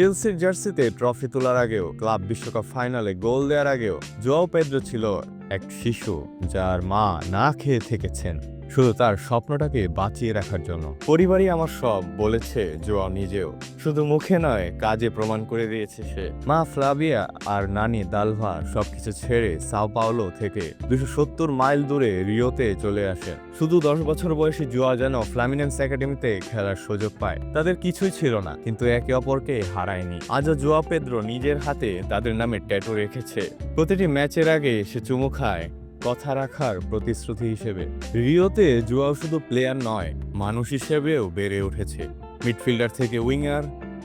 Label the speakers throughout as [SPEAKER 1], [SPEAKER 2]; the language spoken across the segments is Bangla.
[SPEAKER 1] চেলসির জার্সিতে ট্রফি তোলার আগেও ক্লাব বিশ্বকাপ ফাইনালে গোল দেওয়ার আগেও জোয়াও পেদ্রো ছিল এক শিশু যার মা না খেয়ে থেকেছেন। শুধু তার স্বপ্নটাকে বাঁচিয়ে রাখার জন্য। পরিবারই আমার সব বলেছে জোয়াও নিজেও। শুধু মুখে নয়, কাজে প্রমাণ করে দিয়েছে সে। মা ফ্লাভিয়া আর নানি দালভা সবকিছু ছেড়ে সাও পাওলো থেকে দুশো সত্তর মাইল দূরে রিওতে চলে আসে। শুধু দশ বছর বয়সী জোয়া যেন ফ্লামিনেন্স একাডেমিতে খেলার সুযোগ পায়। তাদের কিছুই ছিল না, কিন্তু একে অপরকে হারায়নি। আজও জোয়া পেদ্রো নিজের হাতে তাদের নামে ট্যাটু রেখেছে। প্রতিটি ম্যাচের আগে সে চুমু খায়। কথা রাখার প্রতিশ্রুতি হিসেবে। রিওতে জুয়াও শুধু প্লেয়ার নয়, মানুষ হিসেবেও বেড়ে উঠেছে। মিডফিল্ডার থেকে উইঙ্গার,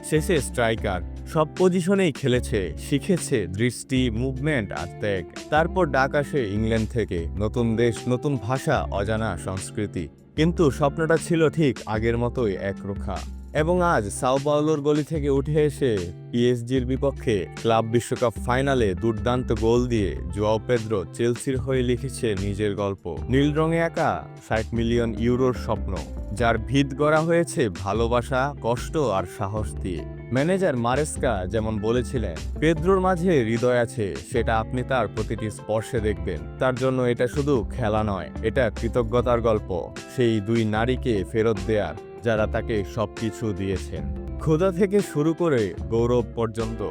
[SPEAKER 1] শেষে স্ট্রাইকার, সব পজিশনেই খেলেছে, শিখেছে দৃষ্টি, মুভমেন্ট আর ত্যাগ। তারপর ডাক আসে ইংল্যান্ড থেকে, নতুন দেশ, নতুন ভাষা, অজানা সংস্কৃতি। কিন্তু স্বপ্নটা ছিল ঠিক আগের মতোই একরোখা এবং আজ সাও পাওলোর গলি থেকে উঠে এসে পিএসজির বিপক্ষে ক্লাব বিশ্বকাপ ফাইনালে দুর্দান্ত গোল দিয়ে জোয়াও পেদ্রো চেলসির হয়ে লিখেছে নিজের গল্প। নীল রঙে একা ষাট মিলিয়ন ইউরোর স্বপ্ন, যার ভিত গড়া হয়েছে ভালোবাসা, কষ্ট আর সাহস দিয়ে। ম্যানেজার মারেস্কা যেমন বলেছিলেন, পেদ্রোর মাঝে হৃদয় আছে, সেটা আপনি তার প্রতিটি স্পর্শে দেখবেন। তার জন্য এটা শুধু খেলা নয়, এটা কৃতজ্ঞতার গল্প। সেই দুই নারীকে ফেরত দেয়ার যারা তাকে সবকিছু দিয়েছেন। ক্ষুধা থেকে শুরু করে গৌরব পর্যন্ত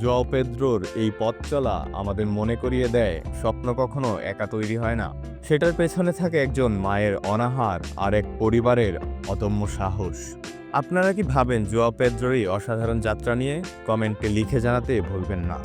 [SPEAKER 1] জোয়াও পেদ্রোর এই পথ চলা আমাদের মনে করিয়ে দেয়, স্বপ্ন কখনো একা তৈরি হয় না। সেটার পেছনে থাকে একজন মায়ের অনাহার, আর এক পরিবারের অদম্য সাহস। আপনারা কি ভাবেন জোয়া এই অসাধারণ যাত্রা নিয়ে? কমেন্টে লিখে জানাতে ভুলবেন না।